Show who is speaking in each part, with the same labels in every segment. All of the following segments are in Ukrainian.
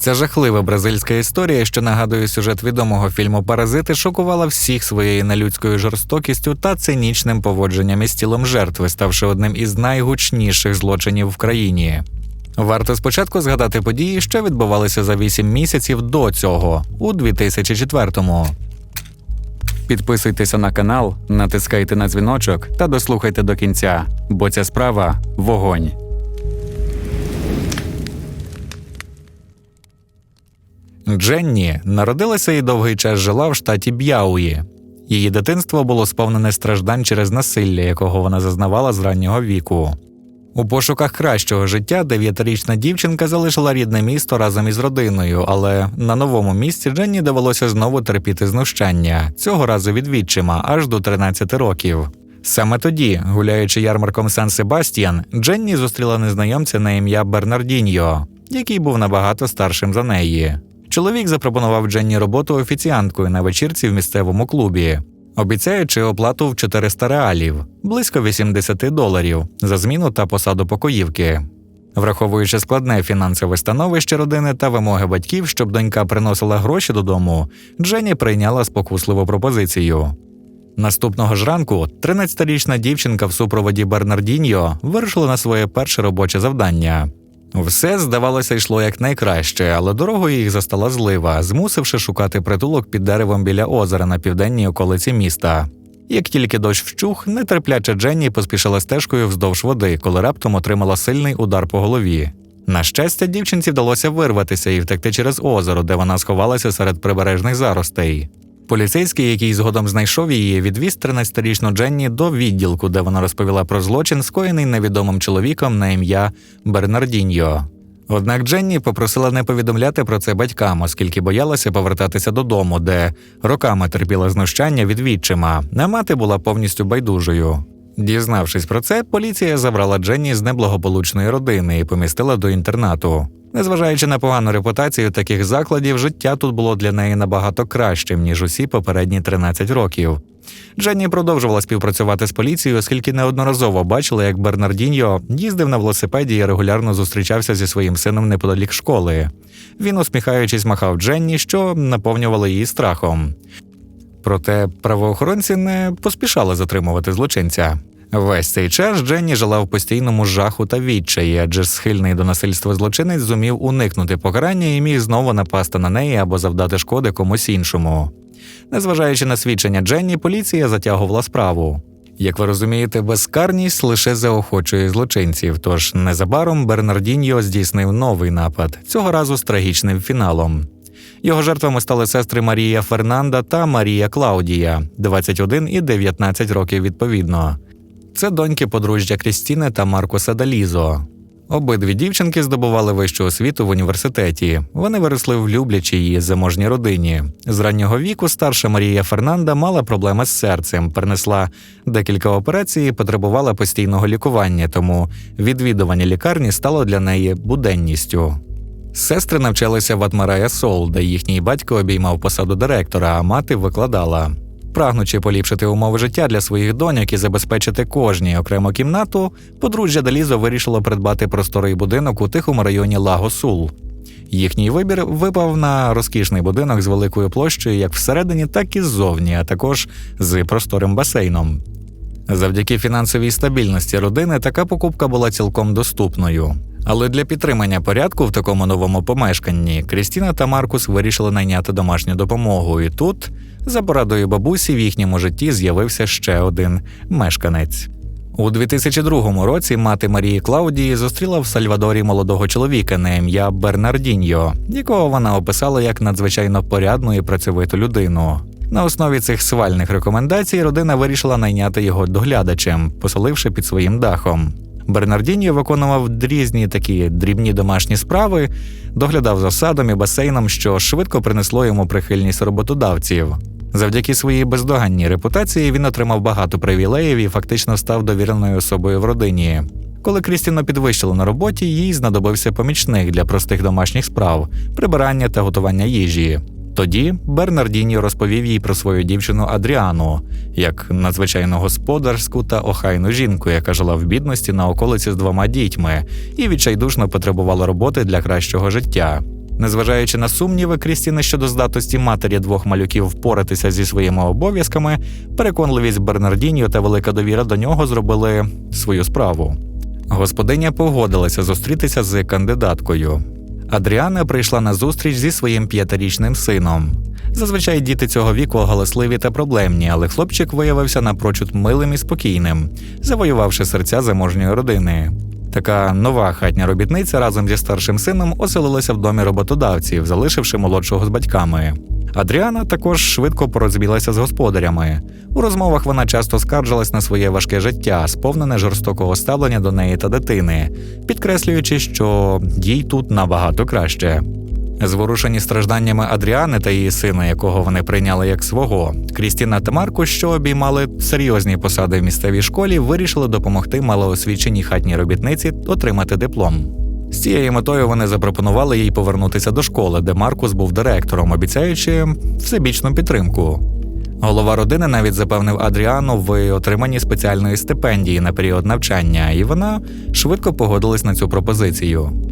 Speaker 1: Ця жахлива бразильська історія, що нагадує сюжет відомого фільму Паразити, шокувала всіх своєю нелюдською жорстокістю та цинічним поводженням із тілом жертви, ставши одним із найгучніших злочинів в країні. Варто спочатку згадати події, що відбувалися за 8 місяців до цього, у 2004-му. Підписуйтеся на канал, натискайте на дзвіночок та дослухайте до кінця, бо ця справа вогонь. Дженні народилася і довгий час жила в штаті Б'яуї. Її дитинство було сповнене страждань через насилля, якого вона зазнавала з раннього віку. У пошуках кращого життя дев'ятирічна дівчинка залишила рідне місто разом із родиною, але на новому місці Дженні довелося знову терпіти знущання, цього разу від відчима аж до 13 років. Саме тоді, гуляючи ярмарком Сан Себастьян, Дженні зустріла незнайомця на ім'я Бернардіньо, який був набагато старшим за неї. Чоловік запропонував Дженні роботу офіціанткою на вечірці в місцевому клубі, обіцяючи оплату в 400 реалів, близько 80 доларів за зміну та посаду покоївки. Враховуючи складне фінансове становище родини та вимоги батьків, щоб донька приносила гроші додому, Дженні прийняла спокусливу пропозицію. Наступного ж ранку 13-річна дівчинка в супроводі Бернардіньо вирушила на своє перше робоче завдання. Все, здавалося, йшло якнайкраще, але дорогою їх застала злива, змусивши шукати притулок під деревом біля озера на південній околиці міста. Як тільки дощ вщух, нетерпляча Дженні поспішила стежкою вздовж води, коли раптом отримала сильний удар по голові. На щастя, дівчинці вдалося вирватися і втекти через озеро, де вона сховалася серед прибережних заростей. Поліцейський, який згодом знайшов її, відвіз 13-річну Дженні до відділку, де вона розповіла про злочин, скоєний невідомим чоловіком на ім'я Бернардіньо. Однак Дженні попросила не повідомляти про це батькам, оскільки боялася повертатися додому, де роками терпіла знущання від відчима, а мати була повністю байдужою. Дізнавшись про це, поліція забрала Дженні з неблагополучної родини і помістила до інтернату. Незважаючи на погану репутацію таких закладів, життя тут було для неї набагато кращим, ніж усі попередні 13 років. Дженні продовжувала співпрацювати з поліцією, оскільки неодноразово бачила, як Бернардіньо їздив на велосипеді і регулярно зустрічався зі своїм сином неподалік школи. Він, усміхаючись, махав Дженні, що наповнювало її страхом. Проте правоохоронці не поспішали затримувати злочинця. Весь цей час Дженні жила в постійному жаху та відчаї, адже схильний до насильства злочинець зумів уникнути покарання і міг знову напасти на неї або завдати шкоди комусь іншому. Незважаючи на свідчення Дженні, поліція затягувала справу. Як ви розумієте, безкарність лише заохочує злочинців, тож незабаром Бернардіньо здійснив новий напад, цього разу з трагічним фіналом. Його жертвами стали сестри Марія Фернанда та Марія Клаудія, 21 і 19 років відповідно. Це доньки подружжя Крістіни та Маркуса Далізо. Обидві дівчинки здобували вищу освіту в університеті. Вони виросли в люблячій її заможній родині. З раннього віку старша Марія Фернанда мала проблеми з серцем, перенесла декілька операцій, і потребувала постійного лікування, тому відвідування лікарні стало для неї буденністю. Сестри навчалися в Атмарая Сол, де їхній батько обіймав посаду директора, а мати викладала. Прагнучи поліпшити умови життя для своїх доньок і забезпечити кожній окрему кімнату, подружжя Далізо вирішило придбати просторий будинок у тихому районі Лаго Сул. Їхній вибір випав на розкішний будинок з великою площею як всередині, так і ззовні, а також з просторим басейном. Завдяки фінансовій стабільності родини така покупка була цілком доступною. Але для підтримання порядку в такому новому помешканні Крістіна та Маркус вирішили найняти домашню допомогу, і тут, за порадою бабусі, в їхньому житті з'явився ще один мешканець. У 2002 році мати Марії Клаудії зустріла в Сальвадорі молодого чоловіка на ім'я Бернардіньо, якого вона описала як надзвичайно порядну і працьовиту людину. На основі цих свальних рекомендацій родина вирішила найняти його доглядачем, поселивши під своїм дахом. Бернардіньо виконував різні такі дрібні домашні справи, доглядав за садом і басейном, що швидко принесло йому прихильність роботодавців. Завдяки своїй бездоганній репутації він отримав багато привілеїв і фактично став довіреною особою в родині. Коли Крістіну підвищили на роботі, їй знадобився помічник для простих домашніх справ, прибирання та готування їжі. Тоді Бернардіні розповів їй про свою дівчину Адріану як надзвичайно господарську та охайну жінку, яка жила в бідності на околиці з двома дітьми і відчайдушно потребувала роботи для кращого життя. Незважаючи на сумніви Крістіни щодо здатності матері двох малюків впоратися зі своїми обов'язками, переконливість Бернардіньо та велика довіра до нього зробили свою справу. Господиня погодилася зустрітися з кандидаткою. Адріана прийшла на зустріч зі своїм п'ятирічним сином. Зазвичай діти цього віку галасливі та проблемні, але хлопчик виявився напрочуд милим і спокійним, завоювавши серця заможньої родини. Така нова хатня робітниця разом зі старшим сином оселилася в домі роботодавців, залишивши молодшого з батьками. Адріана також швидко порозбілася з господарями. У розмовах вона часто скаржилась на своє важке життя, сповнене жорстокого ставлення до неї та дитини, підкреслюючи, що їй тут набагато краще. Зворушені стражданнями Адріани та її сина, якого вони прийняли як свого, Крістіна та Марко, що обіймали серйозні посади в місцевій школі, вирішили допомогти малоосвіченій хатній робітниці отримати диплом. З цією метою вони запропонували їй повернутися до школи, де Маркус був директором, обіцяючи всебічну підтримку. Голова родини навіть запевнив Адріану в отриманні спеціальної стипендії на період навчання, і вона швидко погодилась на цю пропозицію.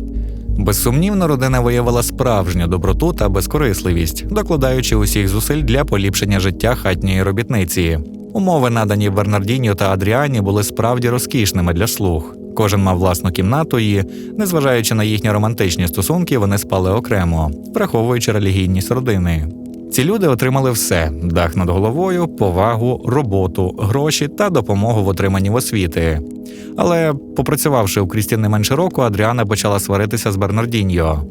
Speaker 1: Безсумнівно, родина виявила справжню доброту та безкорисливість, докладаючи усіх зусиль для поліпшення життя хатньої робітниці. Умови, надані Бернардіньо та Адріані, були справді розкішними для слуг. Кожен мав власну кімнату, і, незважаючи на їхні романтичні стосунки, вони спали окремо, враховуючи релігійність родини. Ці люди отримали все: дах над головою, повагу, роботу, гроші та допомогу в отриманні освіти. Але, попрацювавши у Крістін не менше року, Адріана почала сваритися з Бернардіньо.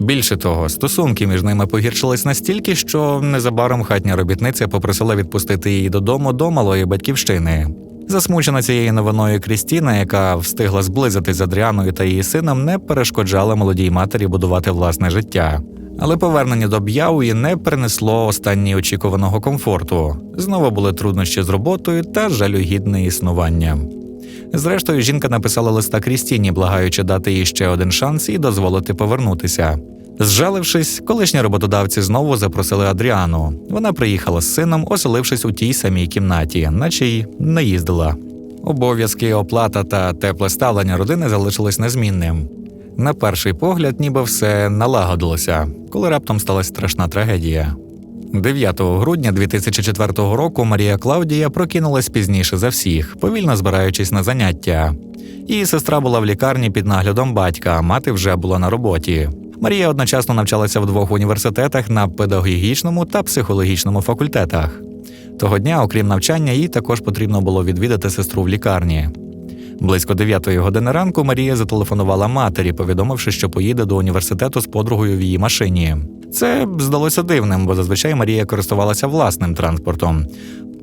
Speaker 1: Більше того, стосунки між ними погіршились настільки, що незабаром хатня робітниця попросила відпустити її додому до малої батьківщини. Засмучена цією новиною Крістіна, яка встигла зблизитись з Адріаною та її сином, не перешкоджала молодій матері будувати власне життя. Але повернення до Б'яуї не принесло останній очікуваного комфорту. Знову були труднощі з роботою та жалюгідне існування. Зрештою, жінка написала листа Крістіні, благаючи дати їй ще один шанс і дозволити повернутися. Зжалившись, колишні роботодавці знову запросили Адріану. Вона приїхала з сином, оселившись у тій самій кімнаті, наче й не їздила. Обов'язки, оплата та тепле ставлення родини залишились незмінним. На перший погляд, ніби все налагодилося, коли раптом сталася страшна трагедія. 9 грудня 2004 року Марія Клаудія прокинулась пізніше за всіх, повільно збираючись на заняття. Її сестра була в лікарні під наглядом батька, а мати вже була на роботі. Марія одночасно навчалася в двох університетах на педагогічному та психологічному факультетах. Того дня, окрім навчання, їй також потрібно було відвідати сестру в лікарні. Близько 9 години ранку Марія зателефонувала матері, повідомивши, що поїде до університету з подругою в її машині. Це здалося дивним, бо зазвичай Марія користувалася власним транспортом.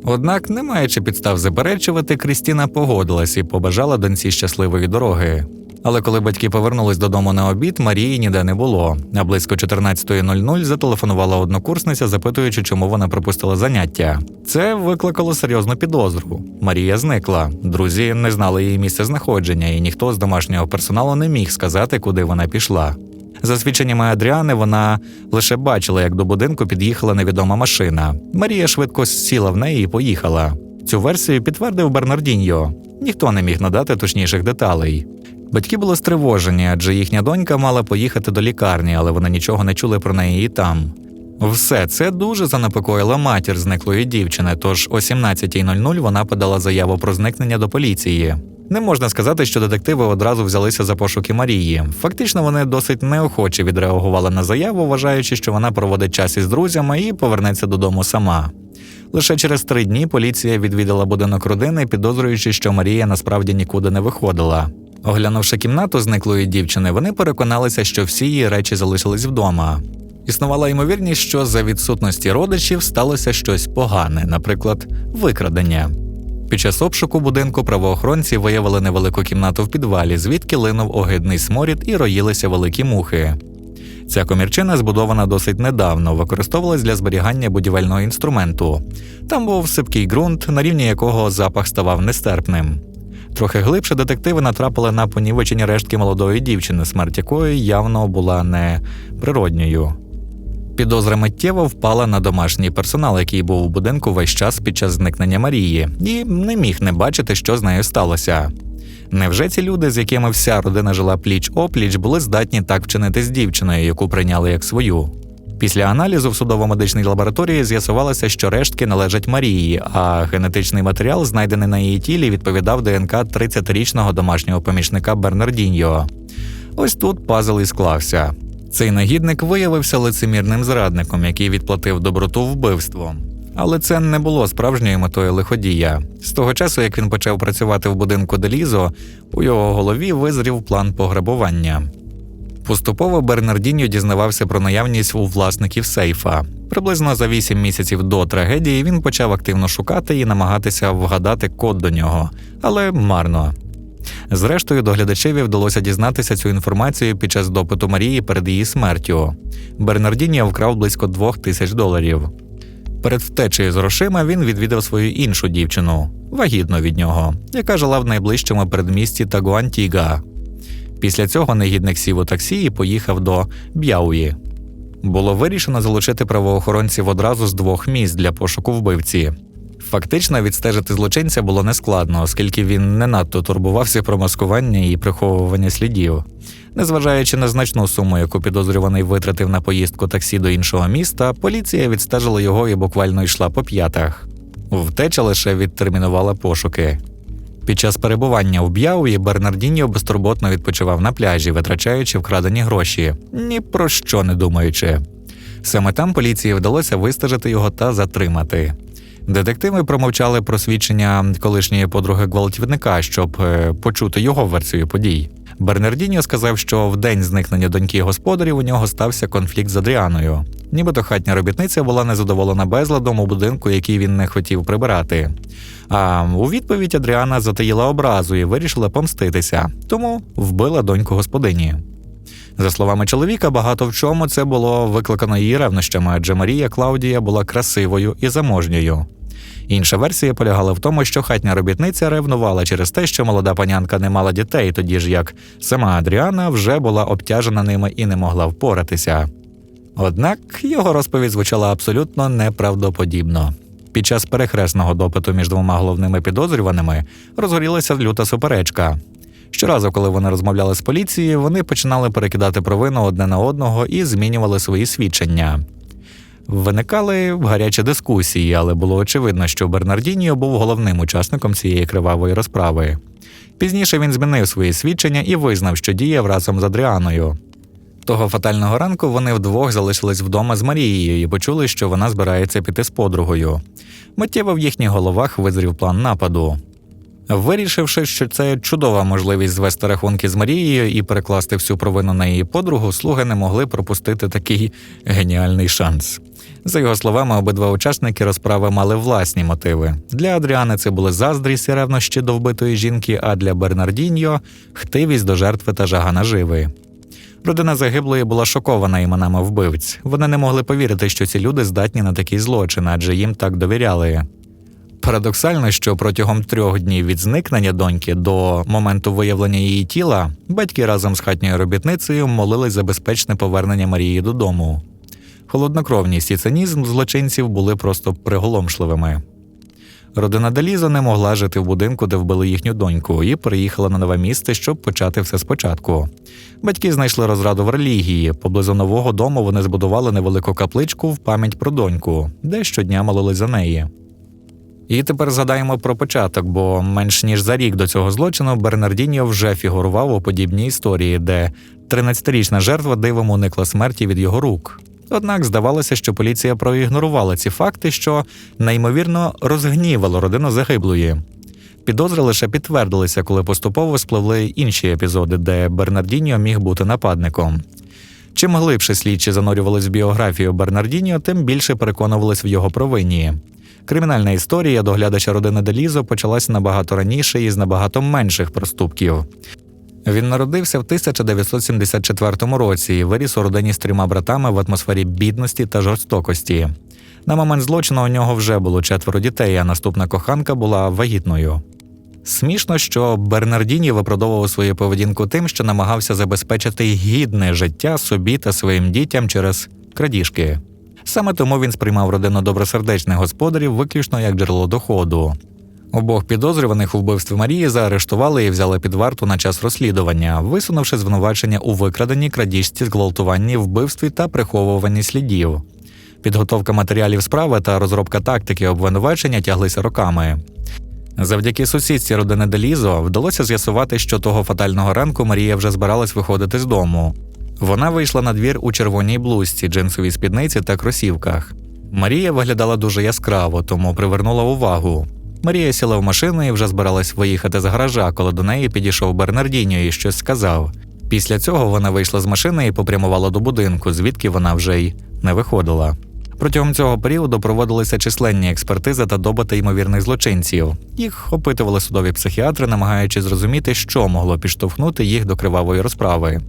Speaker 1: Однак, не маючи підстав заперечувати, Крістіна погодилась і побажала доньці щасливої дороги. Але коли батьки повернулись додому на обід, Марії ніде не було. А близько 14.00 зателефонувала однокурсниця, запитуючи, чому вона пропустила заняття. Це викликало серйозну підозру. Марія зникла. Друзі не знали її місце знаходження, і ніхто з домашнього персоналу не міг сказати, куди вона пішла. За свідченнями Адріани, вона лише бачила, як до будинку під'їхала невідома машина. Марія швидко сіла в неї і поїхала. Цю версію підтвердив Бернардіньо. Ніхто не міг надати точніших деталей. Батьки були стривожені, адже їхня донька мала поїхати до лікарні, але вони нічого не чули про неї і там. Все це дуже занепокоїла матір зниклої дівчини, тож о 17.00 вона подала заяву про зникнення до поліції. Не можна сказати, що детективи одразу взялися за пошуки Марії. Фактично, вони досить неохоче відреагували на заяву, вважаючи, що вона проводить час із друзями і повернеться додому сама. Лише через три дні поліція відвідала будинок родини, підозрюючи, що Марія насправді нікуди не виходила. Оглянувши кімнату зниклої дівчини, вони переконалися, що всі її речі залишились вдома. Існувала ймовірність, що за відсутності родичів сталося щось погане, наприклад, викрадення. Під час обшуку будинку правоохоронці виявили невелику кімнату в підвалі, звідки линув огидний сморід і роїлися великі мухи. Ця комірчина збудована досить недавно, використовувалась для зберігання будівельного інструменту. Там був сипкий ґрунт, на рівні якого запах ставав нестерпним. Трохи глибше детективи натрапили на понівечені рештки молодої дівчини, смерть якої явно була не природньою. Підозра миттєво впала на домашній персонал, який був у будинку весь час під час зникнення Марії, і не міг не бачити, що з нею сталося. Невже ці люди, з якими вся родина жила пліч опліч, були здатні так вчинити з дівчиною, яку прийняли як свою? Після аналізу в судово-медичній лабораторії з'ясувалося, що рештки належать Марії, а генетичний матеріал, знайдений на її тілі, відповідав ДНК 30-річного домашнього помічника Бернардіньо. Ось тут пазл і склався. Цей нагідник виявився лицемірним зрадником, який відплатив доброту вбивством. Але це не було справжньою метою лиходія. З того часу, як він почав працювати в будинку Делізо, у його голові визрів план пограбування. Поступово Бернардіньо дізнавався про наявність у власників сейфа. Приблизно за 8 місяців до трагедії він почав активно шукати і намагатися вгадати код до нього, але марно. Зрештою, доглядачеві вдалося дізнатися цю інформацію під час допиту Марії перед її смертю. Бернардіньо вкрав близько двох тисяч доларів. Перед втечею з грошима він відвідав свою іншу дівчину, вагітну від нього, яка жила в найближчому передмісті Тагуантіга. Після цього негідник сів у таксі і поїхав до Б'яуї. Було вирішено залучити правоохоронців одразу з двох місць для пошуку вбивці. Фактично відстежити злочинця було нескладно, оскільки він не надто турбувався про маскування і приховування слідів. Незважаючи на значну суму, яку підозрюваний витратив на поїздку таксі до іншого міста, поліція відстежила його і буквально йшла по п'ятах. Втеча лише відтермінувала пошуки. Під час перебування у Б'яуї Бернардіньо безтурботно відпочивав на пляжі, витрачаючи вкрадені гроші, ні про що не думаючи. Саме там поліції вдалося вистежити його та затримати. Детективи промовчали про свідчення колишньої подруги гвалтівника, щоб е, почути його версію подій. Бернардіньо сказав, що в день зникнення доньки господарів у нього стався конфлікт з Адріаною. Нібито хатня робітниця була незадоволена безладом у будинку, який він не хотів прибирати. А у відповідь Адріана затаїла образу і вирішила помститися, тому вбила доньку господині. За словами чоловіка, багато в чому це було викликано її ревнощами, адже Марія Клаудія була красивою і заможньою. Інша версія полягала в тому, що хатня робітниця ревнувала через те, що молода панянка не мала дітей, тоді ж як сама Адріана вже була обтяжена ними і не могла впоратися. Однак його розповідь звучала абсолютно неправдоподібно. Під час перехресного допиту між двома головними підозрюваними розгорілася люта суперечка. Щоразу, коли вони розмовляли з поліцією, вони починали перекидати провину одне на одного і змінювали свої свідчення. Виникали гарячі дискусії, але було очевидно, що Бернардініо був головним учасником цієї кривавої розправи. Пізніше він змінив свої свідчення і визнав, що діяв разом з Адріаною. Того фатального ранку вони вдвох залишились вдома з Марією і почули, що вона збирається піти з подругою. Миттєво в їхніх головах визрів план нападу. Вирішивши, що це чудова можливість звести рахунки з Марією і перекласти всю провину на її подругу, слуги не могли пропустити такий геніальний шанс. За його словами, обидва учасники розправи мали власні мотиви. Для Адріани це були заздрість і ревнощі до вбитої жінки, а для Бернардіньо хтивість до жертви та жага наживи. Родина загиблої була шокована іменами вбивць. Вони не могли повірити, що ці люди здатні на такий злочин, адже їм так довіряли. Парадоксально, що протягом трьох днів від зникнення доньки до моменту виявлення її тіла батьки разом з хатньою робітницею молились за безпечне повернення Марії додому. Холоднокровність і цинізм злочинців були просто приголомшливими. Родина Деліза не могла жити в будинку, де вбили їхню доньку, і переїхала на нове місце, щоб почати все спочатку. Батьки знайшли розраду в релігії. Поблизу нового дому вони збудували невелику капличку в пам'ять про доньку, де щодня молились за неї. І тепер згадаємо про початок, бо менш ніж за рік до цього злочину Бернардіньо вже фігурував у подібній історії, де 13-річна жертва дивом уникла смерті від його рук. Однак здавалося, що поліція проігнорувала ці факти, що неймовірно розгнівало родину загиблої. Підозри лише підтвердилися, коли поступово спливли інші епізоди, де Бернардіньо міг бути нападником. Чим глибше слідчі занурювались в біографію Бернардіньо, тим більше переконувались в його провині. Кримінальна історія доглядача родини Делізо почалася набагато раніше і з набагато менших проступків. Він народився в 1974 році і виріс у родині з трьома братами в атмосфері бідності та жорстокості. На момент злочину у нього вже було четверо дітей, а наступна коханка була вагітною. Смішно, що Бернардіні виправдовував свою поведінку тим, що намагався забезпечити гідне життя собі та своїм дітям через крадіжки. Саме тому він сприймав родину добросердечних господарів виключно як джерело доходу. Обох підозрюваних у вбивстві Марії заарештували і взяли під варту на час розслідування, висунувши звинувачення у викраденні, крадіжці, зґвалтуванні, вбивстві та приховуванні слідів. Підготовка матеріалів справи та розробка тактики обвинувачення тяглися роками. Завдяки сусідці родини Делізо вдалося з'ясувати, що того фатального ранку Марія вже збиралась виходити з дому. Вона вийшла на двір у червоній блузці, джинсовій спідниці та кросівках. Марія виглядала дуже яскраво, тому привернула увагу. Марія сіла в машину і вже збиралась виїхати з гаража, коли до неї підійшов Бернардіньо і щось сказав. Після цього вона вийшла з машини і попрямувала до будинку, звідки вона вже й не виходила. Протягом цього періоду проводилися численні експертизи та допити ймовірних злочинців. Їх опитували судові психіатри, намагаючись зрозуміти, що могло підштовхнути їх до кривавої розправи.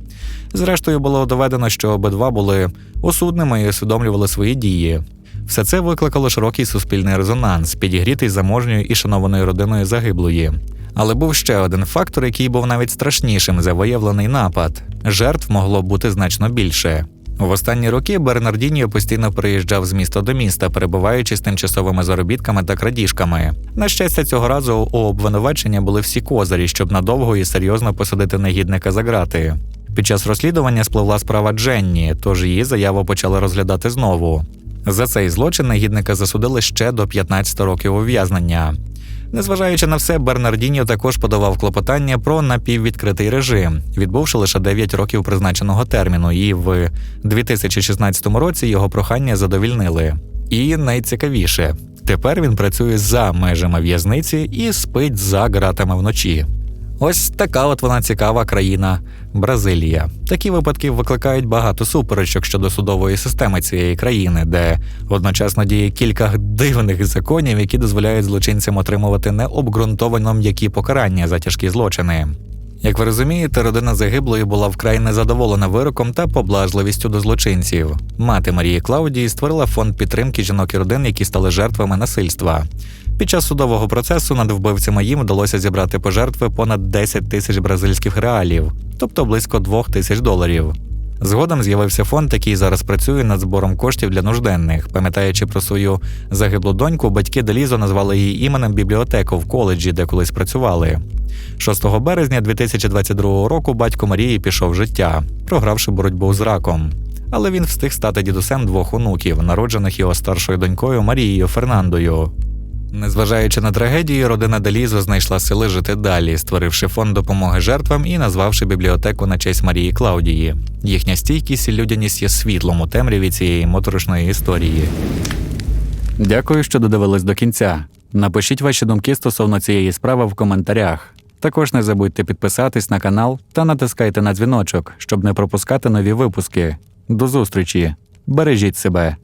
Speaker 1: Зрештою, було доведено, що обидва були осудними і усвідомлювали свої дії. Все це викликало широкий суспільний резонанс, підігрітий заможньою і шанованою родиною загиблої. Але був ще один фактор, який був навіть страшнішим за виявлений напад: жертв могло бути значно більше. В останні роки Бернардіньо постійно приїжджав з міста до міста, перебуваючи з тимчасовими заробітками та крадіжками. На щастя, цього разу у обвинувачення були всі козирі, щоб надовго і серйозно посадити негідника за грати. Під час розслідування спливла справа Дженні, тож її заяву почали розглядати знову. За цей злочин негідника засудили ще до 15 років ув'язнення. Незважаючи на все, Бернардіньо також подавав клопотання про напіввідкритий режим, відбувши лише 9 років призначеного терміну, і в 2016 році його прохання задовільнили. І найцікавіше, тепер він працює за межами в'язниці і спить за ґратами вночі. Ось така от вона цікава країна Бразилія. Такі випадки викликають багато суперечок щодо судової системи цієї країни, де одночасно діє кілька дивних законів, які дозволяють злочинцям отримувати необґрунтовано м'які покарання за тяжкі злочини. Як ви розумієте, родина загиблої була вкрай незадоволена вироком та поблажливістю до злочинців. Мати Марії Клаудії створила фонд підтримки жінок і родин, які стали жертвами насильства. Під час судового процесу над вбивцями їм вдалося зібрати пожертви понад 10 тисяч бразильських реалів, тобто близько 2 тисяч доларів. Згодом з'явився фонд, який зараз працює над збором коштів для нужденних. Пам'ятаючи про свою загиблу доньку, батьки Делізо назвали її іменем бібліотеку в коледжі, де колись працювали. 6 березня 2022 року батько Марії пішов життя, програвши боротьбу з раком. Але він встиг стати дідусем двох онуків, народжених його старшою донькою Марією Фернандою. Незважаючи на трагедію, родина Делізо знайшла сили жити далі, створивши фонд допомоги жертвам і назвавши бібліотеку на честь Марії Клаудії. Їхня стійкість і людяність є світлом у темряві цієї моторошної історії. Дякую, що додивились до кінця. Напишіть ваші думки стосовно цієї справи в коментарях. Також не забудьте підписатись на канал та натискайте на дзвіночок, щоб не пропускати нові випуски. До зустрічі! Бережіть себе!